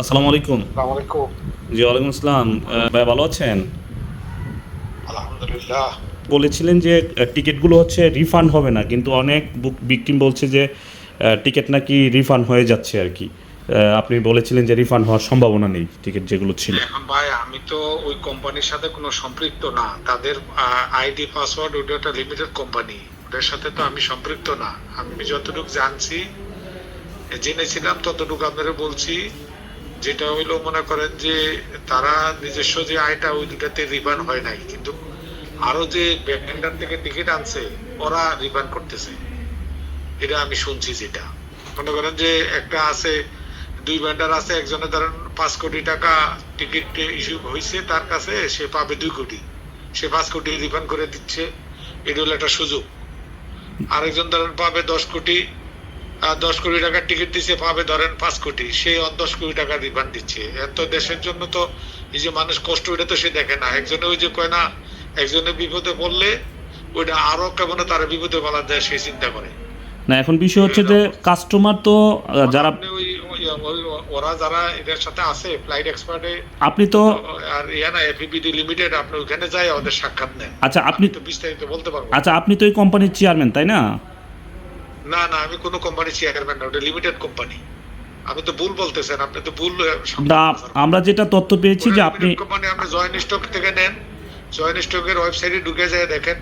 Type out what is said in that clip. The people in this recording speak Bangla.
আসসালামু আলাইকুম। আসসালামাইকুম জি ওয়ালাইকুম আসসালাম। ভাই ভালো আছেন? আলহামদুলিল্লাহ। বলেছিলেন যে টিকিটগুলো হচ্ছে রিফান্ড হবে না কিন্তু অনেক বুক বিক্রিম বলছে যে টিকিট নাকি রিফান্ড হয়ে যাচ্ছে আর কি। আপনি বলেছিলেন যে রিফান্ড হওয়ার সম্ভাবনা নেই টিকিট যেগুলো ছিল। এখন ভাই আমি তো ওই কোম্পানির সাথে কোনো সম্পৃক্ত না। তাদের আইডি পাসওয়ার্ড ওটা একটা লিমিটেড কোম্পানি ওটার সাথে তো আমি সম্পৃক্ত না। আমি যতটুকু জানছি জেনেছিলাম ততটুকু আপনারা বলছি। যেটা হইল মনে করেন যে তারা নিজস্ব যে আয়টা ওই দুটাতে রিফান্ড হয় নাই। কিন্তু আরও যে ভেন্ডার থেকে টিকিট আনছে, ওরা রিফান্ড করতেছে। এটা আমি শুনছি যেটা। মনে করেন যে একটা আছে, দুই ভেন্ডার আছে একজনের ধরেন পাঁচ কোটি টাকা টিকিট ইস্যু হয়েছে তার কাছে, সে পাবে দুই কোটি। সে পাঁচ কোটি রিফান্ড করে দিচ্ছে। এটা হলো একটা সুযোগ। আরেকজন ধরেন পাবে দশ কোটি দশ কোটি টাকার টিকিট দিচ্ছে পাবে ধরেন পাঁচ কোটি। সে দশ কোটি টাকা রিফান্ড দিচ্ছে। এত দেশের জন্য তো এই যে মানুষ কষ্ট ওইটা তো সে দেখে না। একজনে ওই যে কয় না একজনে বিপদে পড়লে ওইটা আরও কেমন তারা বিপদে বলা যায় সে চিন্তা করে। না এখন বিষয় হচ্ছে যে কাস্টমার তো যারা ওরা যারা এদের সাথে আছে ফ্লাইট এক্সপার্টে আপনি তো আর ইয়া না এফবিডি লিমিটেড আপনি ওখানে যাই ওদের সাক্ষাৎ নেন। আচ্ছা আপনি তো বিস্তারিত বলতে পারবেন আচ্ছা আপনি তো এই কোম্পানির চেয়ারম্যান তাই না? না না আমি কোনো কোম্পানি চেয়ারম্যান না ওটা লিমিটেড কোম্পানি আমি তো ভুল বলতেছেন আপনি তো ভুল না আমরা যেটা তথ্য পেয়েছি যে আপনি কোম্পানি আপনি জয়েন স্টক থেকে নেন। জয়েন্ট স্টকের ওয়েবসাইটে ঢুকে যায় দেখেন।